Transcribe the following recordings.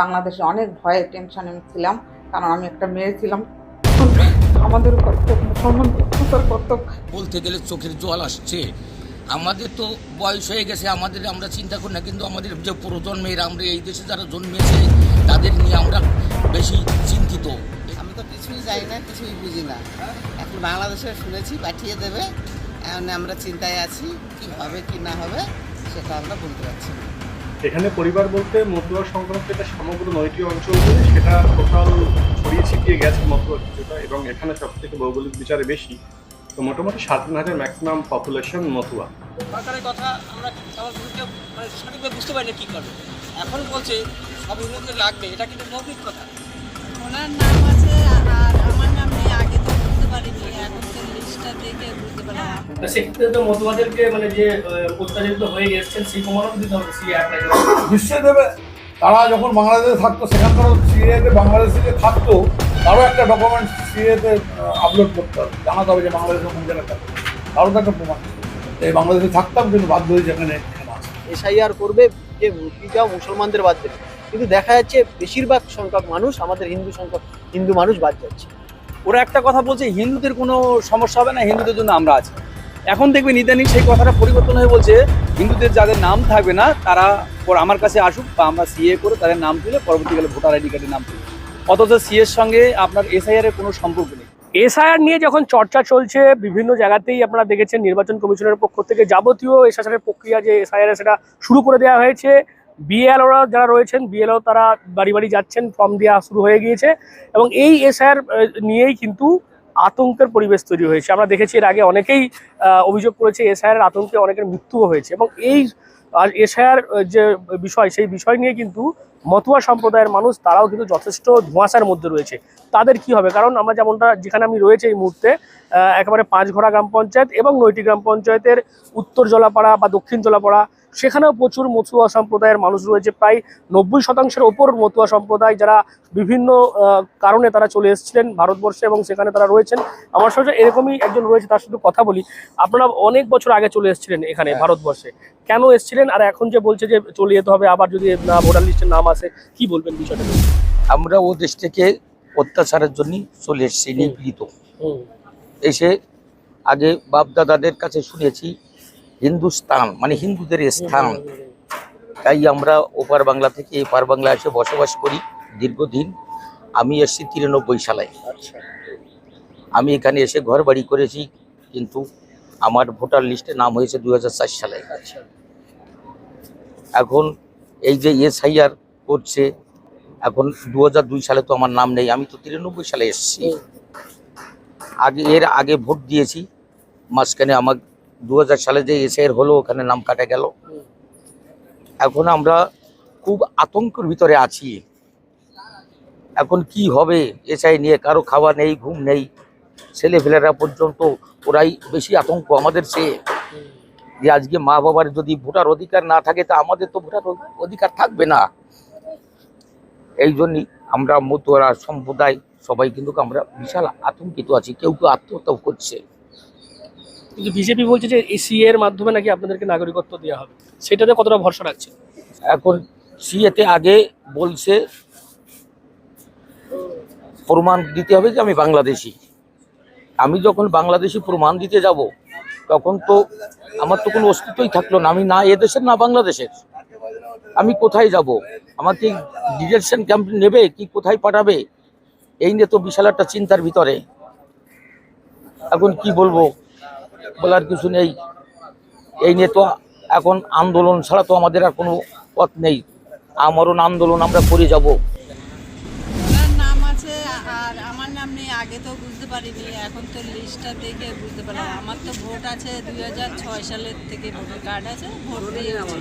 বাংলাদেশে অনেক ভয়ে টেনশনে আমি ছিলাম কারণ আমি একটা মেয়ে ছিলাম। আমাদের উপর খুব মুসলমান অত্যাচার করতো বলতে গেলে চোখের জল আসছে। আমাদের তো বয়স হয়ে গেছে আমাদের আমরা চিন্তা করি না কিন্তু আমাদের যে প্রজন্মের আমরা এই দেশে যারা জন্মেছে তাদের নিয়ে আমরা বেশি চিন্তিত। আমি তো কিছুই জানি না কিছুই বুঝি না। এখন বাংলাদেশে শুনেছি পাঠিয়ে দেবে। এখন আমরা চিন্তায় আছি কি হবে কি না হবে সেটা আমরা বলতে পারছি না। এখানে পরিবার বলতে মতুয়া সংক্রান্ত এটা সমগ্র নয়টি অঞ্চল জুড়ে সেটা টোটাল ছড়িয়ে ছিটিয়ে গেছে মতুয়া কিছুটা এবং এখানে সব থেকে ভৌগোলিক বিচারে বেশি। তো মোটামুটি সাতান্ন হাজার ম্যাক্সিমাম পপুলেশন মতুয়া সরকারের কথা আমরা মানে সঠিকভাবে বুঝতে পারি না কী করবে। এখন বলছে সব হিন্দুদের লাগবে এটা কিন্তু মৌখিক কথা। ওনার নাম আছে আর আমার নাম নেই আগে তো বুঝতে পারিনি এখন তো দেখে বুঝতে পারলাম। সেক্ষেত্রে তো মতুয়াদেরকে মানে যে অত্যাচারিত হয়ে গেছেন সেই প্রমাণও দিতে হবে সি অ্যাপ্লাই নিশ্চয়ই দেবে। তারা যখন বাংলাদেশে থাকতো সেখানকারও সিএতে বাংলাদেশে থাকতো তারও একটা ডকুমেন্ট সিএতে আপলোড করতে হবে। জানাতে হবে যে বাংলাদেশে কোন জায়গায় থাকতো। তারও তো একটা প্রমাণ। এই বাংলাদেশে থাকতাম কিন্তু বাধ্য হয়েছে এখানে। এসআইআর করবে যে মুসলিমরাও মুসলমানদের বাদ দেবে। কিন্তু দেখা যাচ্ছে বেশিরভাগ সংখ্যক মানুষ আমাদের হিন্দু সংখ্যক হিন্দু মানুষ বাদ যাচ্ছে। ওরা একটা কথা বলছে, হিন্দুদের কোনো সমস্যা হবে না, হিন্দুদের জন্য আমরা আছি। এখন দেখবেন ইদানিং সেই কথাটা পরিবর্তন হয়ে বলছে, হিন্দুদের যাদের নাম থাকবে না, তারা আমার কাছে আসুক বা আমরা সিএ করে তাদের নাম তুলে পরবর্তীকালে ভোটার আইডি কার্ডের নাম তুলে। অথচ সিএর সঙ্গে আপনার এসআইআর এর কোনো সম্পর্ক নেই। এসআইআর নিয়ে যখন চর্চা চলছে, বিভিন্ন জায়গাতেই আপনারা দেখেছেন নির্বাচন কমিশনের পক্ষ থেকে যাবতীয় এসআইআর প্রক্রিয়া যে এসআইআর সেটা শুরু করে দেওয়া হয়েছে। বিএলওরা যারা রয়েছেন বিএলও তারা বাড়ি বাড়ি যাচ্ছেন ফর্ম দেওয়া শুরু হয়ে গিয়েছে এবং এই এসআইআর নিয়েই কিন্তু আতঙ্কের পরিবেশ তৈরি হয়েছে। আমরা দেখেছি এর আগে অনেকেই অভিযোগ করেছে এসআইআর আতঙ্কে অনেকের মৃত্যুও হয়েছে এবং এই এসআইআর যে বিষয়, সেই বিষয় নিয়ে কিন্তু মতুয়া সম্প্রদায়ের মানুষ তারাও কিন্তু যথেষ্ট ধোঁয়াশার মধ্যে রয়েছে। তাদের কি হবে? কারণ আমরা যেমনটা, যেখানে আমি রয়েছে এই মুহূর্তে একেবারে পাঁচঘোড়া গ্রাম পঞ্চায়েত এবং নয়টি গ্রাম পঞ্চায়েতের উত্তর জলাপাড়া বা দক্ষিণ জলাপাড়া সেখানেও প্রচুর মতুয়া সম্প্রদায়ের মানুষ রয়েছে। প্রায় নব্বই শতাংশের ওপর মতুয়া সম্প্রদায় যারা বিভিন্ন কারণে তারা চলে এসেছিলেন ভারতবর্ষে এবং সেখানে তারা রয়েছেন। আমার সঙ্গে এরকমই একজন রয়েছে তার সাথে কথা বলি। আপনারা অনেক বছর আগে চলে এসেছিলেন এখানে ভারতবর্ষে। কেন এসেছিলেন? আর এখন যে বলছে যে চলে যেতে হবে আবার যদি না ভোটার লিস্টের নাম আসে কি বলবেন বিষয়টা? আমরা ও দেশ থেকে অত্যাচারের জন্য চলে এসেছি নিপীড়িত। এসে আগে বাপদাদাদের কাছে শুনেছি হিন্দুস্তান মানে হিন্দুদের স্থান। তাই আমরা ওপার বাংলা থেকে এপার বাংলা এসে বসবাস করি দীর্ঘদিন। আমি এসেছি তিরানব্বই সালে। আচ্ছা। আমি এখানে এসে ঘর বাড়ি করেছি কিন্তু আমার ভোটার লিস্টে নাম হয়েছে দু হাজার চার সালে। আচ্ছা। এখন এই যে এসআইআর করছে এখন দু দুই সালে তো আমার নাম নেই আমি তো তিরানব্বই সালে এসেছি। আগে এর আগে ভোট দিয়েছি মাঝখানে আমার দু হাজার সালে যে এসআইআর হলো, ওখানে নাম কাটা গেল। এখন আমরা খুব আতঙ্কের ভিতরে আছি। এখন কি হবে? এসআই নিয়ে কারও খাওয়া নেই, ঘুম নেই। ছেলেপেলেরা পর্যন্ত ওরাই বেশি আতঙ্ক আমাদের চেয়ে। যে আজকে মা বাবার যদি ভোটার অধিকার না থাকে, তা আমাদের তো ভোটার অধিকার থাকবে না। এই জন্যই আমরা মতুয়ারা সম্প্রদায় সবাই কিন্তু আমরা বিশাল আতঙ্কিত আছি। কেউ কেউ আত্মহত্যাও করছে। কিন্তু বিজেপি বলছে যে এই সিএ এর মাধ্যমে নাকি আপনাদেরকে নাগরিকত্ব দেওয়া হবে। সেটাতে কতটা ভরসা রাখছে? এখন সিএতে আগে বলছে, প্রমাণ দিতে হবে যে আমি বাংলাদেশি। আমি যখন বাংলাদেশি প্রমাণ দিতে যাব, তখন তো আমার তো কোনো অস্তিত্বই থাকল না। আমি না এদেশের না বাংলাদেশের। আমি কোথায় যাব? আমাকে ডিটেনশন ক্যাম্প নেবে? কি কোথায় পাঠাবে? এই নিয়ে তো বিশাল একটা চিন্তার ভিতরে। এখন কি বলব? বলার কিছু নেই। এই নিয়ে তো এখন আন্দোলন ছাড়া তো আমাদের আর কোনো পথ নেই। আমরণ আন্দোলন আমরা করে যাব। নাম আছে, আর আমার নাম নেই, আগে তো বুঝতে পারিনি, এখন তো লিস্টটা দেখে বুঝতে আমার তো ভোট আছে দুই হাজার ছয় সালের থেকে কার্ড আছে, ভোট দিয়েছি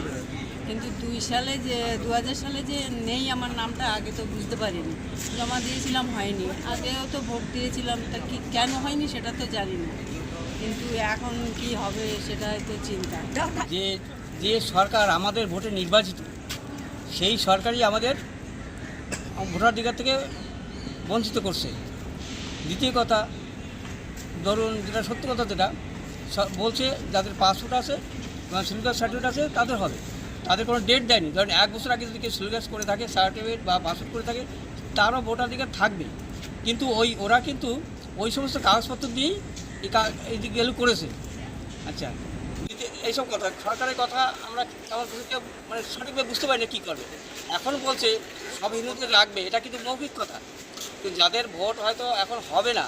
কিন্তু দুই সালে যে দু হাজার সালে যে নেই আমার নামটা, আগে তো বুঝতে পারিনি। জমা দিয়েছিলাম, হয়নি। আগেও তো ভোট দিয়েছিলাম, তা কি কেন হয়নি সেটা তো জানি না। কিন্তু এখন কি হবে সেটাই তো চিন্তা। যে যে সরকার আমাদের ভোটে নির্বাচিত, সেই সরকারই আমাদের ভোটাধিকার থেকে বঞ্চিত করছে। দ্বিতীয় কথা, ধরুন যেটা সত্যি কথা যেটা বলছে যাদের পাসপোর্ট আছে এবং সিলিন্ডার সার্টিফিকেট আছে তাদের হবে। তাদের কোনো ডেট দেয়নি। ধরেন এক বছর আগে যদি কেউ সিলেবাস করে থাকে সার্টিফিকেট বা পাসপোর্ট করে থাকে, তারও ভোটাধিকার থাকবে কিন্তু ওই, ওরা কিন্তু ওই সমস্ত কাগজপত্র দিয়েই এই দিকগুলো করেছে। আচ্ছা এইসব কথা, সরকারের কথা আমরা আমার কেউ মানে সঠিকভাবে বুঝতে পারি না কী করবে। এখন বলছে, সব হিন্দুদের রাখবে এটা কিন্তু মৌখিক কথা। কিন্তু যাদের ভোট হয়তো এখন হবে না,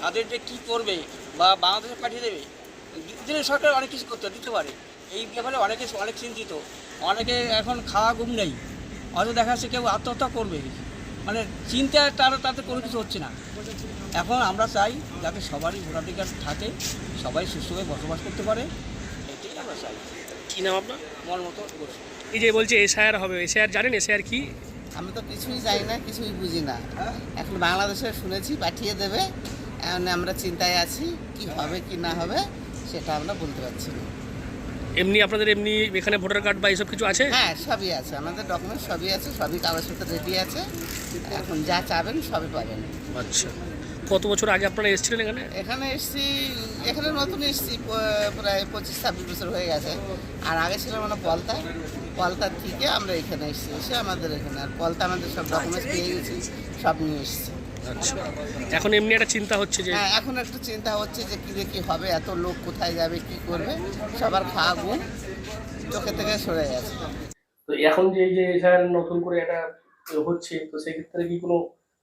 তাদের যে কী করবে বা বাংলাদেশে পাঠিয়ে দেবে দিলে সরকার অনেক কিছু করতে, দিতে পারে। এই ব্যাপারে অনেকে, অনেক চিন্তিত। অনেকে এখন খাওয়া ঘুম নেই। হয়তো দেখা যাচ্ছে কেউ আত্মহত্যা করবে। মানে চিন্তা তার তাতে কোনো কিছু হচ্ছে না। এখন আমরা চাই যাতে সবারই ভোটাধিকার থাকে সবাই সুস্থভাবে বসবাস করতে পারে। এটাই আমরা চাই। কি নাম আপনার? মন মতো এই যে বলছে এসআইআর হবে এসআইআর জানেন এসআইআর কি? আমি তো কিছুই জানি না কিছুই বুঝি না। এখন বাংলাদেশে শুনেছি পাঠিয়ে দেবে। আমরা চিন্তায় আছি কি হবে কি না হবে সেটা আমরা বলতে পারছি না। এমনি আপনাদের এমনি এখানে ভোটার কার্ড বা এইসব কিছু আছে? হ্যাঁ সবই আছে। আমাদের ডকুমেন্ট সবই আছে সবই কাগজপত্র রেডি আছে। এখন যা চাবেন সবই পাবেন। আচ্ছা। কত বছর আগে আপনারা এসেছিলেন এখানে? এখানে এসছি এখানে নতুন এসছি প্রায় পঁচিশ ছাব্বিশ বছর হয়ে গেছে। আর আগে ছিল মানে পলতা। পলতার থেকে আমরা এখানে এসেছি এসে আমাদের এখানে আর পলতা আমাদের সব ডকুমেন্টস পেয়ে গেছি সব নিয়ে এসছি। আচ্ছা। এখন এমনি একটা চিন্তা হচ্ছে যে হ্যাঁ এখন একটু চিন্তা হচ্ছে যে কী কী হবে এত লোক কোথায় যাবে কি করবে সবার খাওয়া ঘুম চোখে থেকে সরে গেছে। তো এখন যে এই যে এসআইআর নতুন করে এটা হচ্ছে তো সেক্ষেত্রে কি কোনো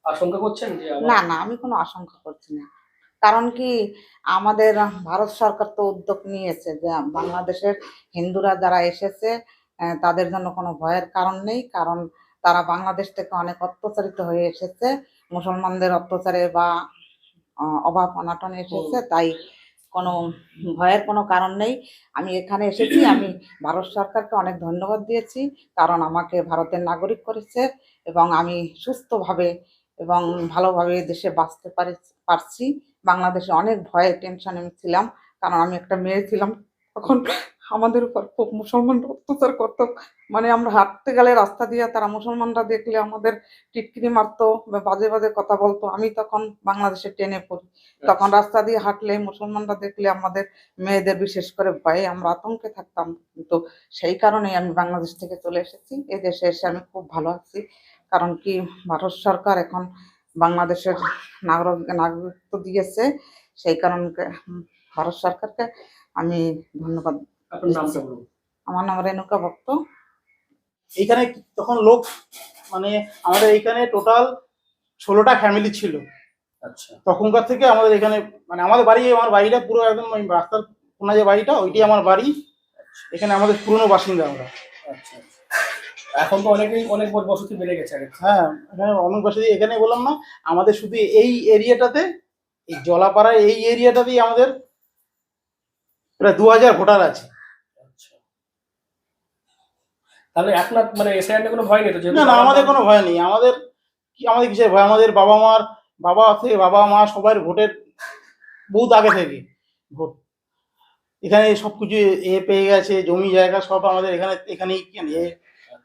আশঙ্কা করছেন যে না না আমি কোনো আশঙ্কা করছি না। কারণ কি আমাদের ভারত সরকার তো উদ্যোগ নিয়েছে যে বাংলাদেশের হিন্দুরা যারা এসেছে তাদের জন্য কোনো ভয়ের কারণ নেই কারণ তারা বাংলাদেশ থেকে অনেক অত্যাচারিত হয়ে এসেছে। মুসলমানদের অত্যাচারে বা অভাব অনাটনে এসেছে তাই কোনো ভয়ের কোনো কারণ নেই। আমি এখানে এসেছি আমি ভারত সরকারকে অনেক ধন্যবাদ দিয়েছি কারণ আমাকে ভারতের নাগরিক করেছে এবং আমি সুস্থভাবে এবং ভালোভাবে দেশে বাঁচতে পারি পারছি। বাংলাদেশে অনেক ভয়ে টেনশনে আমি ছিলাম কারণ আমি একটা মেয়ে ছিলাম তখন। আমাদের উপর খুব মুসলমানরা অত্যাচার করতো। মানে আমরা হাঁটতে গেলে রাস্তা দিয়ে তারা মুসলমানরা দেখলে আমাদের টিটকিরি মারতো বাজে বাজে কথা বলতো। আমি তখন বাংলাদেশে ট্রেনে পড়ি। তখন রাস্তা দিয়ে হাঁটলে মুসলমানরা দেখলে আমাদের মেয়েদের বিশেষ করে ভয়ে আমরা আতঙ্কে থাকতাম। কিন্তু সেই কারণেই আমি বাংলাদেশ থেকে চলে এসেছি। এই দেশে এসে আমি খুব ভালো আছি। কারণ কি ভারত সরকার এখন বাংলাদেশের নাগরিক নাগরিকত্ব দিয়েছে। সেই কারণে ভারত সরকারকে আমি ধন্যবাদ আপনার নামটা বলুন আমার নাম রেণুকা ভক্ত। এইখানে তখন লোক মানে আমাদের এইখানে টোটাল ষোলোটা ফ্যামিলি ছিল। আচ্ছা। তখনকার থেকে আমাদের এখানে মানে আমাদের বাড়ি আমার বাড়িটা পুরো একদম ওই রাস্তার কোনা যে বাড়িটা ওইটাই আমার বাড়ি। এখানে আমাদের পুরনো বাসিন্দা আমরা। আচ্ছা এখন তো অনেকেই অনেক বসতি বেড়ে গেছে হ্যাঁ এখানে অনেক বসতি এখানে বললাম না আমাদের শুধু এই এরিয়াটাতে এই জলাপাড়ায় এই এরিয়াটাতেই আমাদের প্রায় দু হাজার ভোটার আছে আচ্ছা তাহলে আপনার মানে এসআইআর কোনো ভয় নেই তো না না আমাদের কোনো ভয় নেই। আমাদের কি আমাদের কিসের ভয়? আমাদের বাবা মার বাবা থেকে বাবা মা সবার ভোটের বহুত আগে থেকে ভোট। এখানে সব কিছু এ পেয়ে গেছে জমি জায়গা সব আমাদের এখানে এখানেই এ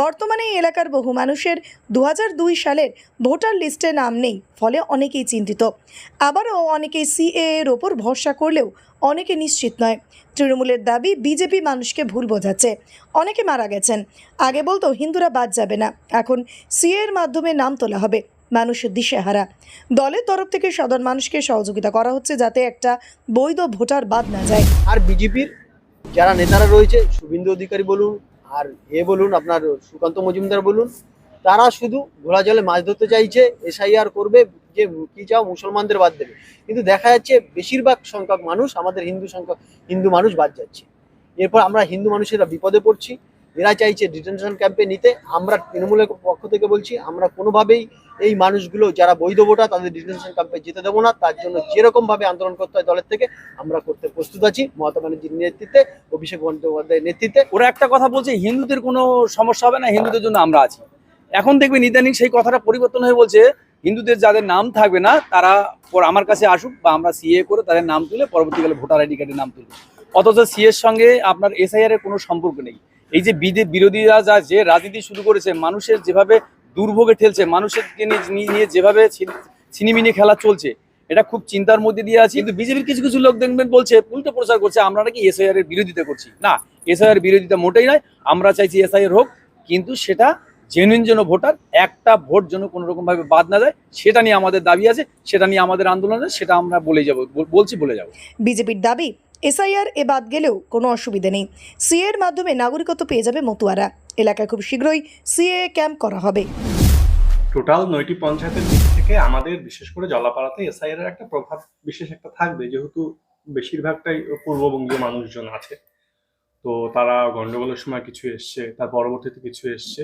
বর্তমানে এই এলাকার বহু মানুষের দু হাজার দুই সালের ভোটার লিস্টে নাম নেই ফলে অনেকেই চিন্তিত। আবারও অনেকেই সিএ এর ওপর ভরসা করলেও অনেকে নিশ্চিত নয়। তৃণমূলের দাবি বিজেপি মানুষকে ভুল বোঝাচ্ছে। অনেকে মারা গেছেন। আগে বলতো হিন্দুরা বাদ যাবে না। এখন সিএ এর মাধ্যমে নাম তোলা হবে মানুষের দিশেহারা। দলের তরফ থেকে সাধারণ মানুষকে সহযোগিতা করা হচ্ছে যাতে একটা বৈধ ভোটার বাদ না যায়। আর বিজেপির যারা নেতারা রয়েছে শুভেন্দু অধিকারী বলুন আর এ বলুন, আপনার সুকান্ত মজুমদার বলুন, তারা শুধু ঘোড়া জলে মাছ ধরতে চাইছে, এসআইআর করবে, যে কি চাও মুসলমানদের বাদ দেবে। কিন্তু দেখা যাচ্ছে বেশিরভাগ সংখ্যক মানুষ, আমাদের হিন্দু সংখ্যক হিন্দু মানুষ বাদ যাচ্ছে। এরপর আমরা হিন্দু মানুষেরা বিপদে পড়ছি। এরা চাইছে ডিটেনশন ক্যাম্পে নিতে। আমরা তৃণমূলের পক্ষ থেকে বলছি, আমরা কোনোভাবেই এই মানুষগুলো, যারা বৈধ ভোটার, তাদের ডিটেনশন ক্যাম্পে যেতে দেবো না। তার জন্য যেরকম ভাবে আন্দোলন করতে হয় দলের থেকে, আমরা করতে প্রস্তুত আছি। মমতা ব্যানার্জির নেতৃত্বে, অভিষেক বন্দ্যোপাধ্যায়ের নেতৃত্বে। ওরা একটা কথা বলছে, হিন্দুদের কোনো সমস্যা হবে না, হিন্দুদের জন্য আমরা আছি। এখন দেখবেন ইদানিং সেই কথাটা পরিবর্তন হয়ে বলছে, হিন্দুদের যাদের নাম থাকবে না, তারা আমার কাছে আসুক বা আমরা সিএ করে তাদের নাম তুলে পরবর্তীকালে ভোটার আইডি কার্ডের নাম তুলব। অথচ সিএর সঙ্গে আপনার এসআইআর এর কোনো সম্পর্ক নেই। এই যে বিদে- বিরোধীরা যা যে রাজনীতি শুরু করেছে মানুষের যেভাবে দুর্ভোগে ঠেলছে মানুষেরকে নিয়ে- যেভাবে ছিন- ছিনিমিনি খেলা চলছে এটা খুব চিন্তার মধ্যে দিয়ে আছে। কিন্তু বিজেপির কিছু কিছু লোক দেখবেন বলছে উল্টো প্রচার করছে আমরা নাকি এসআইআর এর বিরোধিতা করছি। না এসআইআর বিরোধিতা মোটেই নয় আমরা চাইছি এসআইআর হোক কিন্তু সেটা জেনুইন যেন ভোটার একটা ভোট যেন কোনো রকম ভাবে বাদ না যায় সেটা নিয়ে আমাদের দাবি আছে সেটা নিয়ে আমাদের আন্দোলন আছে সেটা আমরা বলে যাব বলছি বলে যাব। বিজেপির দাবি এসআইআর এ বাদ গেলেও কোনো অসুবিধে নেই। সিএ এর মাধ্যমে নাগরিকত্ব পেয়ে যাবে মতুয়ারা। এলাকায় খুব শীঘ্রই সিএ ক্যাম্প করা হবে। টোটাল নয়টি পঞ্চায়েতের দিক থেকে আমাদের, বিশেষ করে জলাপাড়াতে এসআইআর এর একটা প্রভাব বিশেষ একটা থাকবে, যেহেতু বেশিরভাগটাই পূর্ববঙ্গীয় মানুষজন আছে। তো তারা গন্ডগোলের সময় কিছু এসছে, তার পরবর্তীতে কিছু এসছে।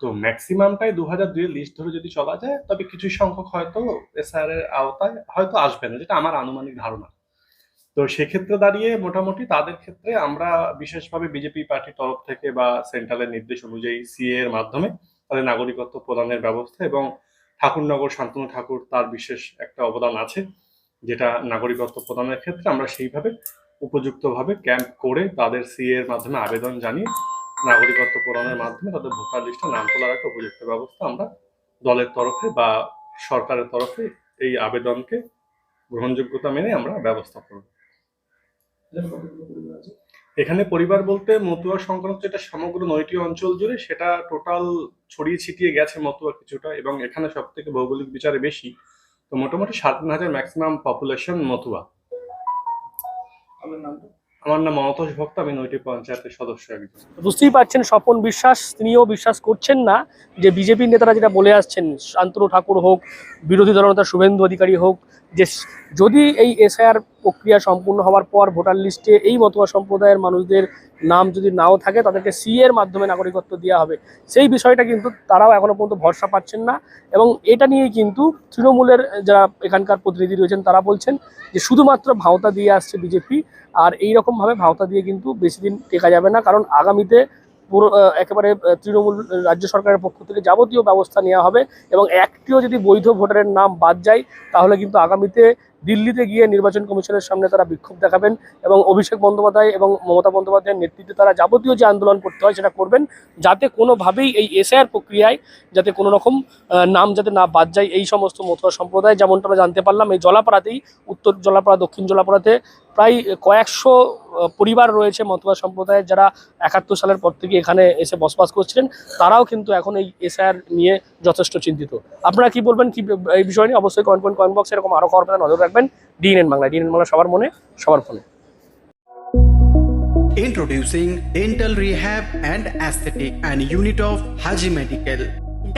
তো ম্যাক্সিমামটাই দু হাজার দুইয়ের লিস্ট ধরে যদি চলা যায়, তবে কিছু সংখ্যক হয়তো এসআইআর এর আওতায় হয়তো আসবে না, যেটা আমার আনুমানিক ধারণা। তো সেক্ষেত্রে দাঁড়িয়ে মোটামুটি তাদের ক্ষেত্রে আমরা বিশেষভাবে বিজেপি পার্টির তরফ থেকে বা সেন্ট্রালের নির্দেশ অনুযায়ী সিএ এর মাধ্যমে তাদের নাগরিকত্ব প্রদানের ব্যবস্থা এবং ঠাকুরনগর শান্তনু ঠাকুর তার বিশেষ একটা অবদান আছে, যেটা নাগরিকত্ব প্রদানের ক্ষেত্রে আমরা সেইভাবে উপযুক্তভাবে ক্যাম্প করে তাদের সিএ এর মাধ্যমে আবেদন জানিয়ে নাগরিকত্ব প্রদানের মাধ্যমে তাদের ভোটার লিস্টে নাম তোলার একটা উপযুক্ত ব্যবস্থা আমরা দলের তরফে বা সরকারের তরফে এই আবেদনকে গ্রহণযোগ্যতা মেনে আমরা ব্যবস্থা করব। এখানে পরিবার বলতে মতুয়া সংক্রান্ত যেটা সমগ্র নয়টি অঞ্চল জুড়ে সেটা টোটাল ছড়িয়ে ছিটিয়ে গেছে মতুয়া কিছুটা এবং এখানে সব থেকে ভৌগোলিক বিচারে বেশি। তো মোটামুটি সাত হাজার ম্যাক্সিমাম পপুলেশন মতুয়া। আমার নাম মমতাজ ভক্ত আমি নয়টি পঞ্চায়েতের সদস্য একজন। বুঝতেই পারছেন স্বপন বিশ্বাস তিনিও বিশ্বাস করছেন না যে বিজেপির নেতারা যেটা বলে আসছেন শান্তনু ঠাকুর হোক বিরোধী দলনেতা শুভেন্দু অধিকারী হোক যে যদি এই এসআইআর প্রক্রিয়া সম্পূর্ণ হওয়ার পর ভোটার লিস্টে এই মতুয়া সম্প্রদায়ের মানুষদের নাম যদি নাও থাকে, তাদেরকে সি এর মাধ্যমে নাগরিকত্ব দেওয়া হবে। সেই বিষয়টা কিন্তু তারাও এখনও পর্যন্ত ভরসা পাচ্ছেন না এবং এটা নিয়ে কিন্তু তৃণমূলের যারা এখানকার প্রতিনিধি রয়েছেন, তারা বলছেন যে শুধুমাত্র ভাওতা দিয়ে আসছে বিজেপি, আর এই রকম ভাবে ভাওতা দিয়ে কিন্তু বেশি দিন টেকা যাবে না। কারণ আগামীতে পুরো একেবারে তৃণমূল রাজ্য সরকারের পক্ষ থেকে যাবতীয় ব্যবস্থা নেওয়া হবে এবং একটিও যদি বৈধ ভোটারের নাম বাদ যায়, তাহলে কিন্তু আগামীতে দিল্লিতে গিয়ে নির্বাচন কমিশনের সামনে তারা বিক্ষোভ দেখাবেন এবং অভিষেক বন্দ্যোপাধ্যায় এবং মমতা বন্দ্যোপাধ্যায়ের নেতৃত্বে তারা যাবতীয় যে আন্দোলন করতে হয় সেটা করবেন, যাতে কোনোভাবেই এই এসআইআর প্রক্রিয়ায় যাতে কোনো রকম নাম যাতে না বাদ যায় এই সমস্ত মতুয়া সম্প্রদায়, যেমনটা আমরা জানতে পারলাম, এই জলাপাড়াতেই উত্তর জলাপাড়া দক্ষিণ জলাপাড়াতে প্রায় কয়েকশো পরিবার রয়েছে মতুয়া সম্প্রদায়ের যারা একাত্তর সালের পর থেকে এখানে এসে বসবাস করছিলেন, তারাও কিন্তু এখন এই এসআইআর নিয়ে যথেষ্ট চিন্তিত। আপনারা কি বলবেন? কি, এই বিষয় নিয়ে অবশ্যই কমেন্ট কমেন্ট বক্সে এরকম আরও খবর নজর রাখবেন। ডিএনএন বাংলা ডিএনএন বাংলা সবার মনে সবার ফোনে। Introducing Dental Rehab and Aesthetic and Unit of Haji Medical.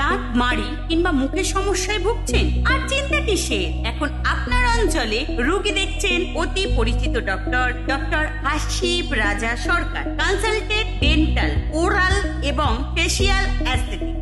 দাঁত মাড়ি কিংবা মুখের সমস্যায় ভুগছেন আর চিন্তা কিসের এখন আপনার অঞ্চলে রোগী দেখছেন অতি পরিচিত doctor doctor Hasib Raja Sarkar consultant dental oral এবং ফেসিয়াল অ্যাস্থেটিক